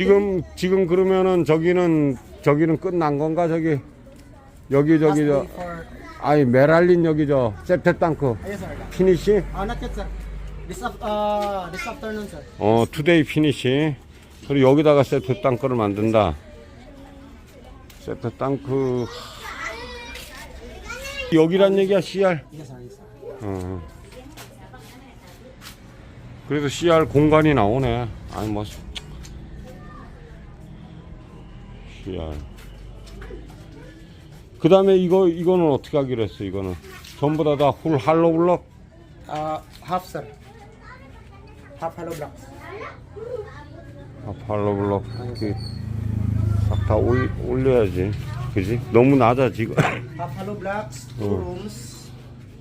지금 지금 그러면은 저기는 저기는 끝난 건가 저기 여기 저기 저 for... 아니 메랄린 여기 저 yes, sir. 피니시 Uh, not yet, sir. This, af- uh, this afternoon, sir. 어 투데이 피니시 그리고 여기다가 세트 땅크를 만든다 세트 땅크 여기란 얘기야 CR Yes, sir. Yes, sir. 어. 그래도 CR 공간이 나오네 아니 뭐 CR 그 다음에 이거 이거는 어떻게 하기로 했어 이거는 전부 다 다 훌 할로 블럭 Uh, half, sir. Half. 아, 할로 블럭 싹다 올려야지 그지 너무 낮아 지금 Half hollow blocks, two Oh. rooms.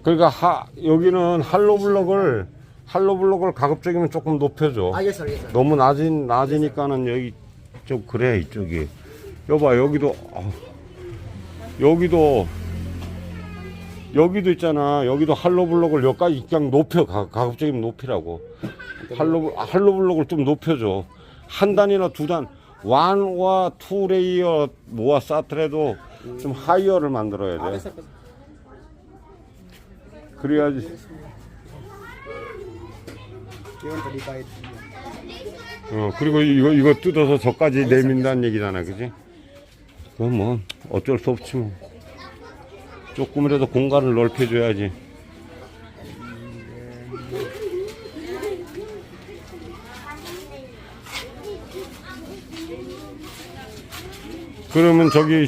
그러니까 하 여기는 할로 블럭을 할로 블럭을 가급적이면 조금 높여줘 Ah, yes, sir. Yes, sir. 너무 낮은 낮으니까는 여기 좀 그래 이쪽이 여봐 여기도 어, 여기도 여기도 있잖아. 여기도 할로 블록을 여기까지 그냥 높여 가, 가급적이면 높이라고. 할로 할로 블록을 좀 높여줘. 한 단이나 두 단. 완과 투 레이어 모아 쌓더라도 좀 하이어를 만들어야 돼. 그래야지. 어, 그리고 이거, 이거 뜯어서 저까지 내민다는 얘기잖아, 그지? 그건 뭐, 어쩔 수 없지 뭐. 조금이라도 공간을 넓혀줘야지. 그러면 저기,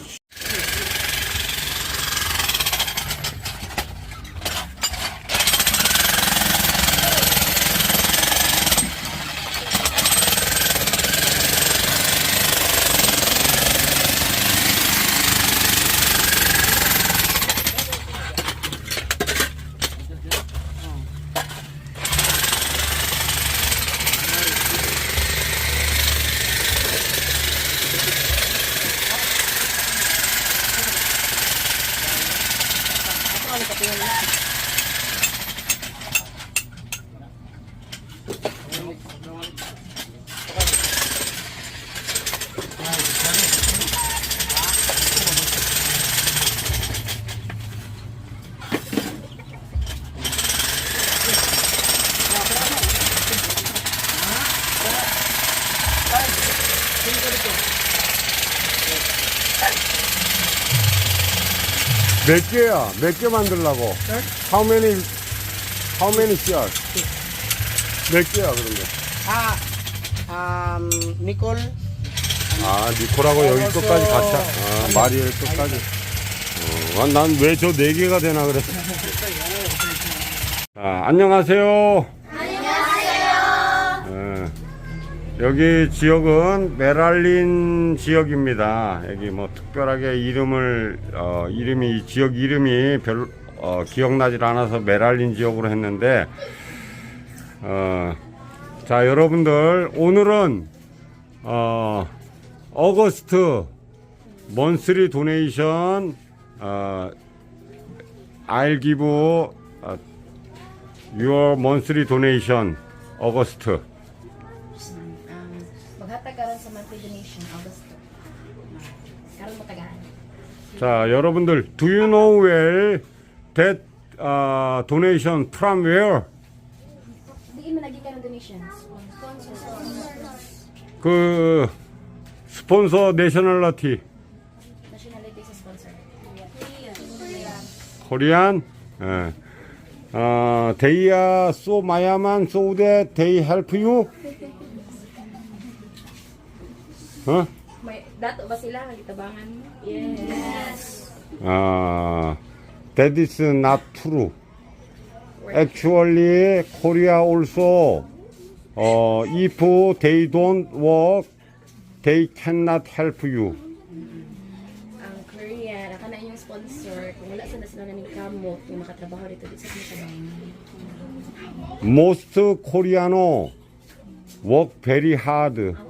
몇 개야? 몇 개 만들라고? How many, how many CR? 몇 개야, 그런 게? Ah, um, Nicole. 아, 니코라고 여기 끝까지 같이, 아, 마리엘 끝까지. 어, 난왜 저 네 개가 되나 그랬어. 아, 안녕하세요. 안녕하세요. 여기 지역은 메랄린 지역입니다. 여기 뭐 특별하게 이름을, 어, 이름이, 이 지역 이름이 별, 어, 기억나질 않아서 메랄린 지역으로 했는데, 어, 자, 여러분들, 오늘은, 어, 어거스트 먼스리 도네이션 어, give uh, your monthly 어거스트 karon sa monthly donation August. Karon mo tagahan. 자 여러분들 do you know where that uh, donation from where Diin man lagi ka ng donations. 그 스폰서 내셔널리티 Nationality sa sponsor. 코리안 예. 어, they are so 마야만 that they help you 어? May dato ba sila nga gitabangan? Yes. 아, that is not true. Actually, Korea also, uh, if they don't work, they cannot help you. Ang Korea, naka na inyong sponsor. Kung wala sila sila naning kamot, yung makatrabaho dito di sa. Most Koreano work very hard.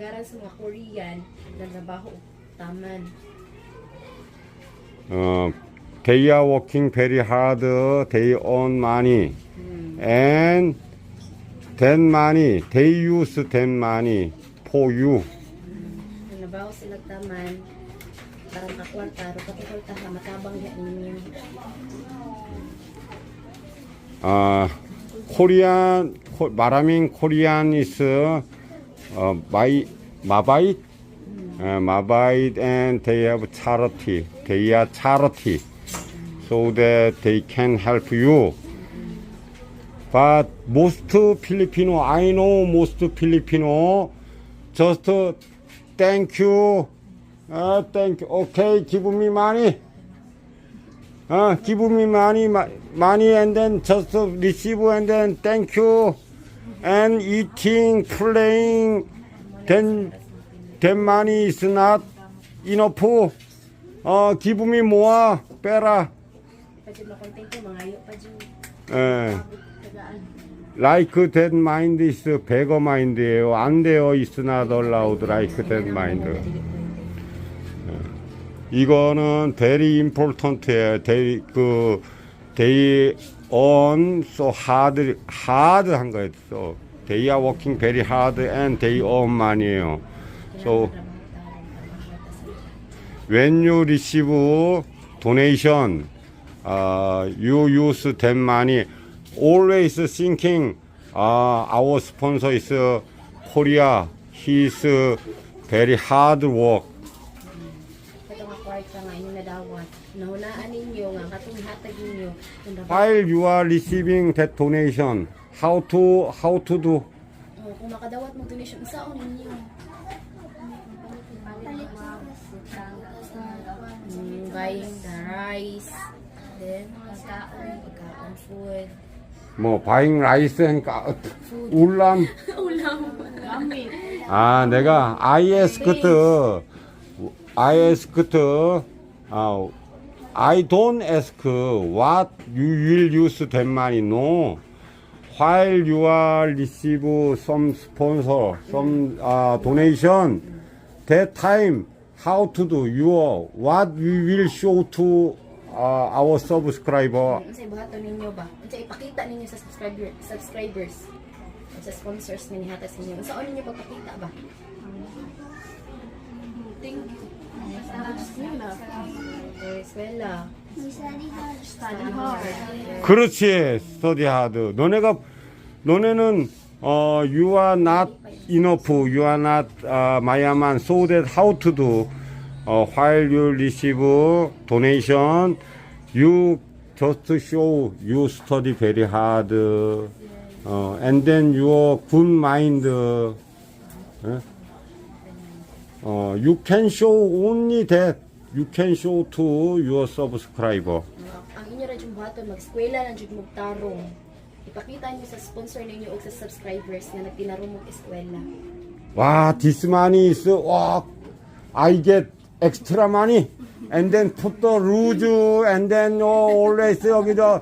Kasagaran sa mga Korean, nagtrabaho taman. Uh, they are working very hard. They earn money. And that money, they use that money for you. Kung nabaw sila taman, parang kakwarta, ro kakwarta ka, matabang. 아, 코리안 코, 마라민 코리안 is 어, 마이 마바이 어, 마바이 and they have charity. They are charity. So that they can help you. But most Filipino, I know most Filipino just uh, thank you. Uh, thank you. Okay, give me money. Uh, give me money, ma- money, and then just receive, and then thank you, and eating, playing. Then, then money is not enough. Uh, makontento mangayo pa jud. 예. Like that mind is beggar mind이에요. 안 돼요. It's not allowed like that mind. 이거는 very important예요. they, 그 they earn so hard hard 한 거예요. So they are working very hard and they earn money예요. So when you receive donation, uh, you use that money. Always thinking, uh, our sponsor is uh, Korea. He is uh, very hard work. Nga kwarta nga inyong nadawat. Nahulaan ninyo nga katong hatag ninyo. While you are receiving that donation, how to how to do? oh, kung makadawat mo donation, isaon ninyo. Mm, buying the rice, then pagkaon, pagkaon, food. 뭐 buying rice and 까- 울람. 아, 내가 I asked, I asked, 아, I don't ask what you will use that money. No. While you are receive some sponsor, some uh, donation, that time how to do your what we will show to uh, our subscriber. Ano sa ibuhaton ninyo ba? Ano sa ipakita ninyo sa subscriber, subscribers? Sa sponsors na nihatas ninyo. Saan ninyo pagpakita ba? Thank you. Eh. 그렇지, study hard. 너네가 너네는 어 you are not enough, you are not uh, 마야만 so that how to do uh, while you receive donation, you just show you study very hard, uh, and then your good mind. 예? 어, you can show only that you can show to your subscriber. Ang inyo rin yung buhaton, mag-eskwela lang yung magtarong. Ipakita niyo sa sponsor ninyo o sa subscribers na nagtinarong mag-eskwela. 와, this money is, 와, I get extra money. And then put the rouge, and then oh, always 여기 저,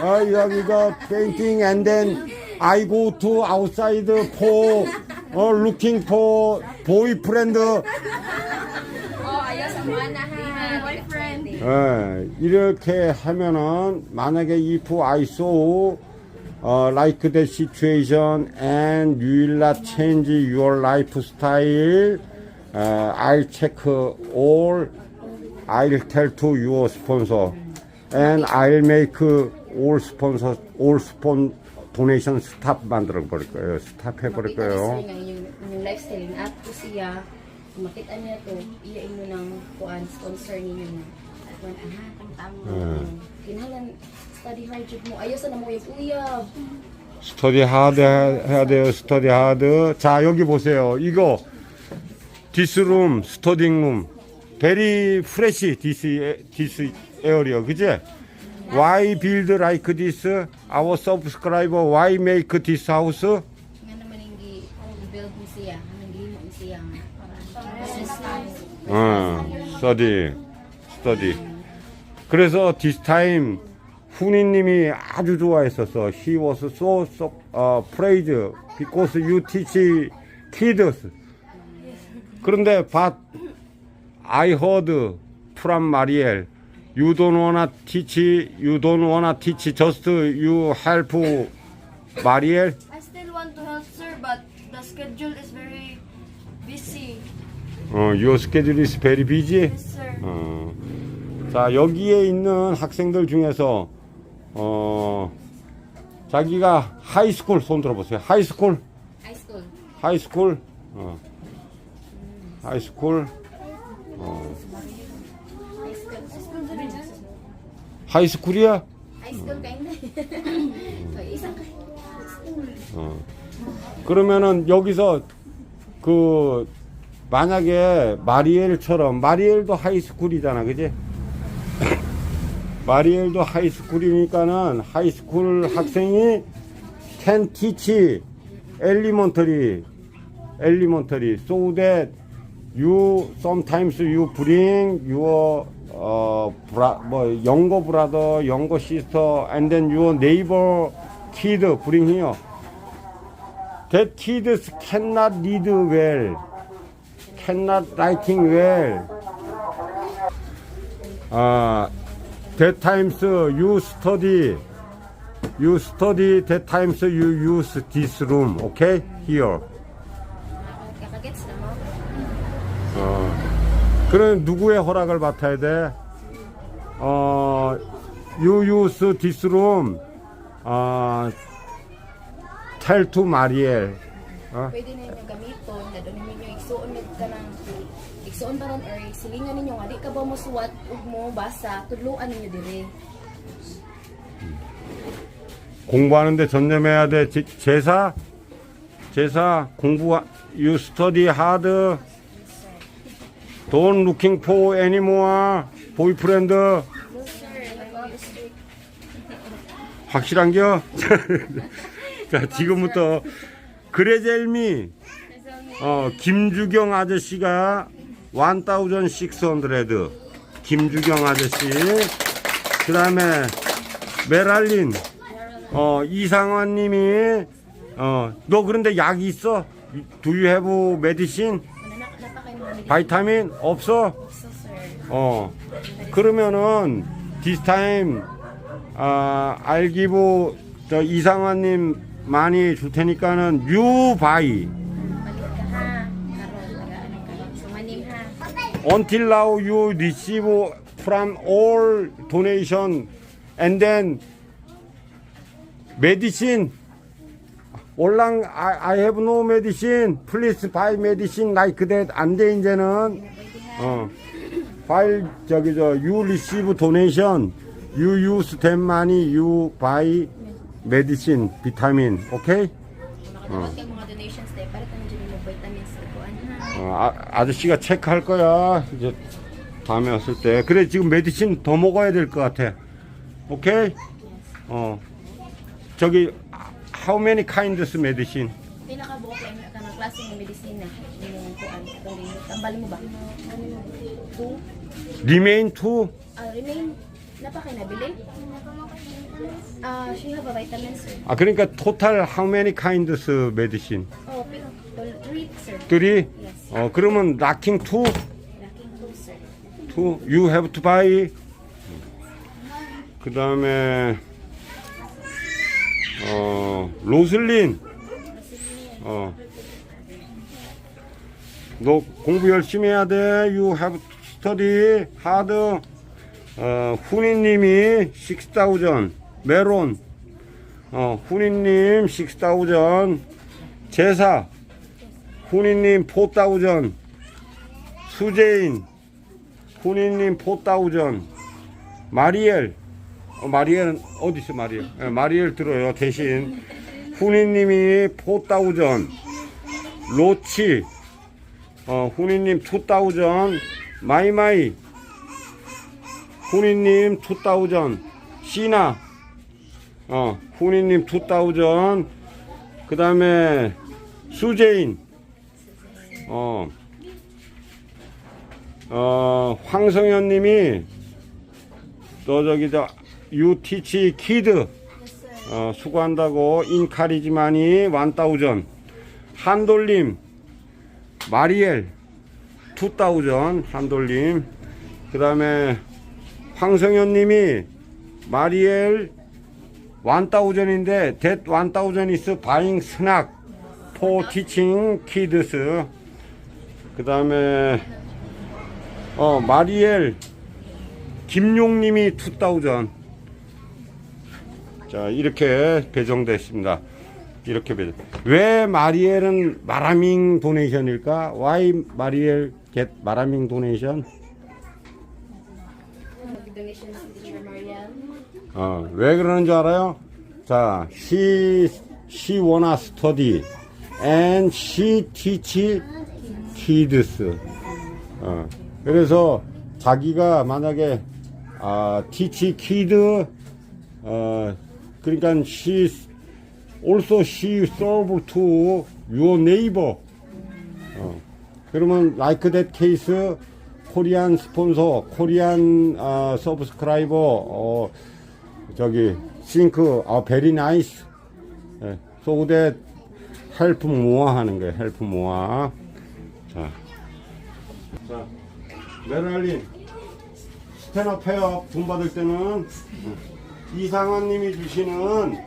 어, 여기 저 painting, and then I go to outside for, uh, looking for boyfriend. Oh. 예, 이렇게 하면은 만약에 if I saw uh, like the situation and you will not change your lifestyle, uh, I'll check all. I'll tell to your sponsor, and I'll make all sponsor all donation stop 만들어 버릴 거예요. 스탑 해버릴 Makita niyo 거예요. sir nga yung, yung lifestyle, yung at ko siya, kung makita niya to, iyain mo ng kuan, sponsor ninyo na. Kuan, aha, kung tamo. Hmm. Kinahanglan, study hard jud mo. Ayaw sa na mo yung uyab. 스터디 하드 해야 돼요. 스터디 하드. 자, 여기 보세요. 이거 디스룸, 스터딩룸. 베리 프레시 디스 디스 에어리어. 그지? Why build like this? Our subscriber why make this house? Nga naman yung gi- gi-build ni siya, anong gihimo ni siya. 어, 스터디. 스터디. 그래서 this time 훈이 님이 아주 좋아했었어. He was so so uh, praised because you teach kids. 그런데 but I heard from Mariel you don't wanna teach you don't wanna teach just you help Mariel I still want to help sir, but the schedule is very 어, your schedule is very busy. Yes, sir. 어, 자 여기에 있는 학생들 중에서 어, 자기가 하이스쿨 손 들어보세요. 하이스쿨, High school. 하이스쿨, 어, 하이스쿨, 어, 하이스쿨이야? High school. 어. 그러면은 여기서 그 만약에 마리엘처럼 마리엘도 하이스쿨이잖아, 그지? 마리엘도 하이스쿨이니까는 하이스쿨 학생이 can teach elementary, elementary, so that you sometimes you bring your uh, bra, 뭐 younger brother, younger sister, and then your neighbor kid bring here. That kids cannot read well, cannot writing well. Uh, that times you study, you study, that times you use this room, okay? Here. Kakagets na mo? 어, 그럼 누구의 허락을 받아야 돼? 어, this room, 어, tell to Mariel. Pwede na yung gamiton na doon ninyo igsuon med ka ng igsuon ba ron or silingan ninyo nga di ka ba mo suwat ug mo basa tudloan ninyo dire. 공부하는데 전념해야 돼. 제- 제사, 제사, 공부, you study hard. Don't looking for any more boyfriend. No sir, like you strict. 확실한겨? 자, 지금부터 그레젤미 어, 김주경 아저씨가 1600 김주경 아저씨 그 다음에 메랄린 어, 이상환 님이 어, 너 그런데 약이 있어? Do you have medicine? Mananak na pa kayo mga medicine. 바이타민 없어? Sir. 어 그러면은 this time 아 알기부 저 이상환님 많이 줄 테니까는 ha. until now you receive from all donation and then medicine 올랑 I, I have no medicine please buy medicine like that 안돼 이제는 어 file 저기 저 you receive donation you use them money you buy medicine vitamin kuan ha. 어, 아, 아저씨가 체크할 거야. 이제 다음에 왔을 때. 그래, 지금 메디신 더 먹어야 될 것 같아. 오케이? 어. 저기, how many kinds medicine? Pinakabuo ko yung ka ng klase ng medisina. Yung kuan. Tambal mo ba? Two. remain two? Ah, remain. Napa kayo nabili? Ah, she have a vitamin sir. 아, 그러니까 total how many kinds medicine? Oh, three sir. three? Yes. 어, 그러면 lacking two? Lacking two sir. two? You have to buy. 그 다음에, 어, 로슬린. 어. 너 공부 열심히 해야 돼. You have to study hard. 어, 훈이님이 6,000. 메론. 어, 훈이님 6,000. 제사. 훈이님 4,000. 수재인. 훈이님 4,000. 마리엘. 어, 마리엘은 어디 있어 마리엘? 예, 마리엘 들어요 대신 훈이님이 4,000. 로치. 어, 훈이님 2,000. 마이마이. 훈이님 2,000. 시나. 어, 훈이님 2,000. 그 다음에 수재인. 어, 어, 황성현 님이 또 저기 저 유티치 키드 어, 수고한다고 인카리지만이 완따우전 한돌림 마리엘 투따우전 한돌림 그 다음에 황성현 님이 마리엘 완따우전인데 that 완따우전 is buying snack for teaching kids 그그 다음에 어 마리엘 김용님이 2000. 자 이렇게 배정됐습니다. 이렇게 배정. 왜 마리엘은 마라밍 도네이션일까? Why 마리엘 get 마라밍 도네이션? 어, 왜 그러는 줄 알아요? 자, she, she wanna study and she teach kids. 어, 그래서 자기가 만약에 아, teach kid, 어, 그러니까 she also she serve to your neighbor. 어, 그러면 like that case 코리안 스폰서, 코리안 어, 서브스크라이버, 어, 저기 싱크, 아 베리 나이스. 예, so that help 모아 하는 거예요. help 모아. 자, 자, 메랄린 스탠업 페어 돈 받을 때는 이상환님이 주시는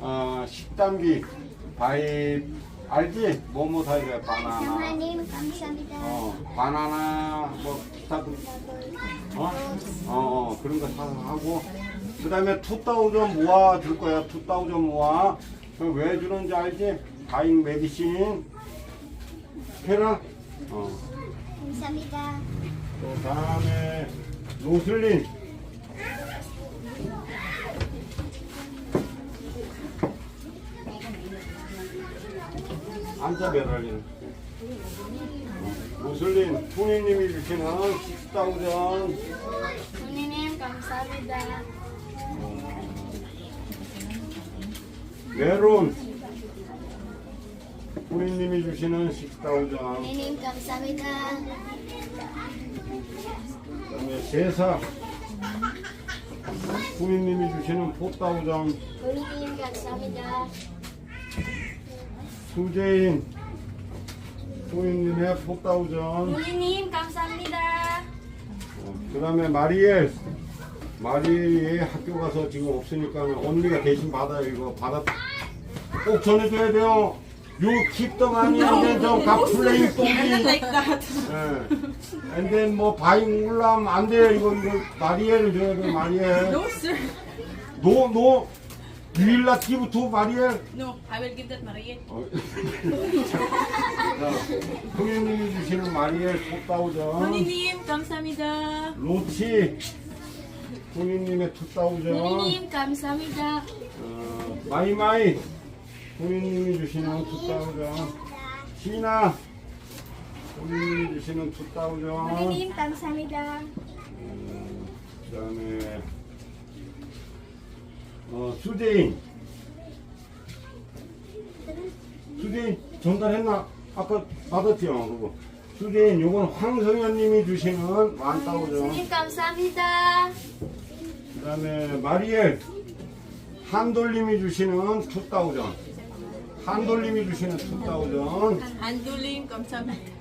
어, 식단비 바이 알지? 뭐뭐 사야 돼? 바나나. 하나님 감사합니다. 어, 바나나 뭐 기타 등 어? 어, 어 그런 거 사, 하고 그 다음에 투다우전 모아 줄 거야 투다우전 모아 그 왜 주는지 알지? 다잉 메디신 해라 어. 감사합니다. 또 다음에 로슬린 앉아 베랄린 로슬린 토니님이 주시는 식사우전 하나님 감사합니다. 메론 토니님이 주시는 식사우전 하나님 감사합니다. 그다음에 제사 토니님이 주시는 포다우전 하나님 감사합니다. 수재인 토니님의 포다우전 하나님 감사합니다. 그 다음에 마리엘 마리엘이 학교 가서 지금 없으니까 언니가 대신 받아요 이거 받아 꼭 전해줘야 돼요 You keep the money and then. 예. and 뭐 바잉 올라면 안 돼요 이거 이거 마리엘을 줘야 돼 마리엘 No, sir. 노노 윌라 기브 투 마리엘 No, I will give that Maria. 어. 자, 형님이 주시는 마리엘 포다우전 honey님 감사합니다. 로치 후니님의 투다우전 하나님 감사합니다. 어, 마이마이 후니님이 주시는 투다우전 시나 후니님이 주시는 투다우전 하나님 감사합니다. 그 다음에 어, 수재인 수재인 전달했나? 아까 받았죠 그거 수재인 요건 황성현님이 주시는 완다우전 하나님 감사합니다. 그 다음에 마리엘 한돌님이 주시는 투다우전 한돌님이 주시는 투다우전 안돌님 감사합니다.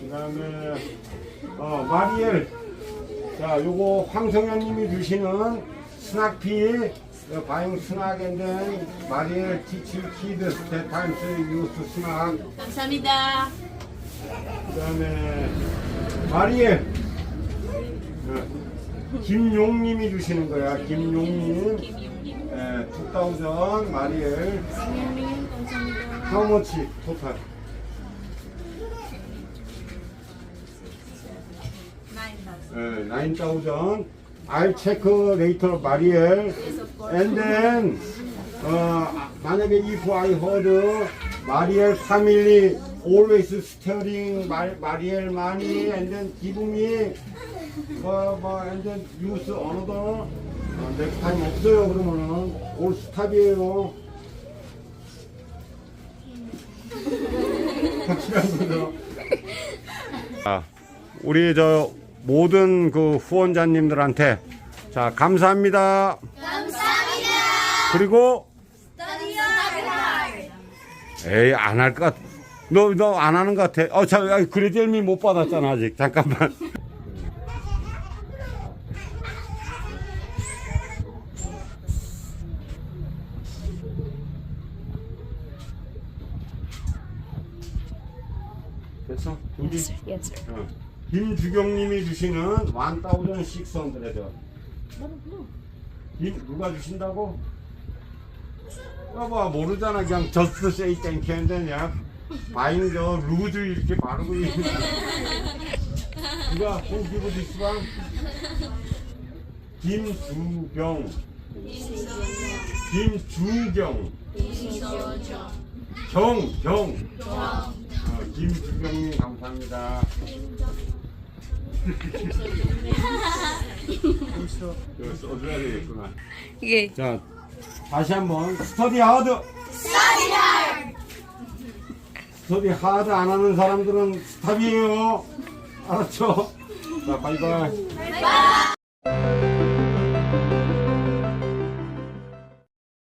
그 다음에 어, 마리엘 자 요거 황성현님이 주시는 스낙피 어, 바잉 스낙인데 마리엘 티치 키드 대타임스 유스 스낙. 감사합니다. 그 다음에 마리엘 어, 김용님이 주시는 거야. 김용님. 김용님. 에, 2000 마리엘 Nine thousand. 에, 9000 I'll check later 마리엘 and then 어, 만약에 if I heard 마리엘 family always stealing 마, 마리엘 money and then give me 뭐, 뭐, and then use another 어, next time 없어요 그러면은 올 스탑이에요 확실한 거죠 아, 우리 저 모든 그 후원자님들한테 자 감사합니다. 감사합니다. 그리고 에이 안 할 것 같. 너너 안 하는 것 같아. 어, 자, 그레디엘미 못 받았잖아 아직. 잠깐만. 됐어? 준비? Yes, sir. Yes, sir. 어. 김주경님이 주시는 1,600. 김 누가 주신다고? 여봐 모르잖아. 그냥 저스트 세이 땡큐인데냐 바인 저 루즈 이렇게 바르고 있는 누가? 호기부 디스방? 김주경. 김주경 경경. 어, 김주경님 감사합니다 이거 써줘야 되겠구나 Okay. 자, 다시 한번 스터디 하드. 스터디 하드. 스터디 하드 안 하는 사람들은 스탑이에요. 알았죠? 자, 바이바이. 바이바이.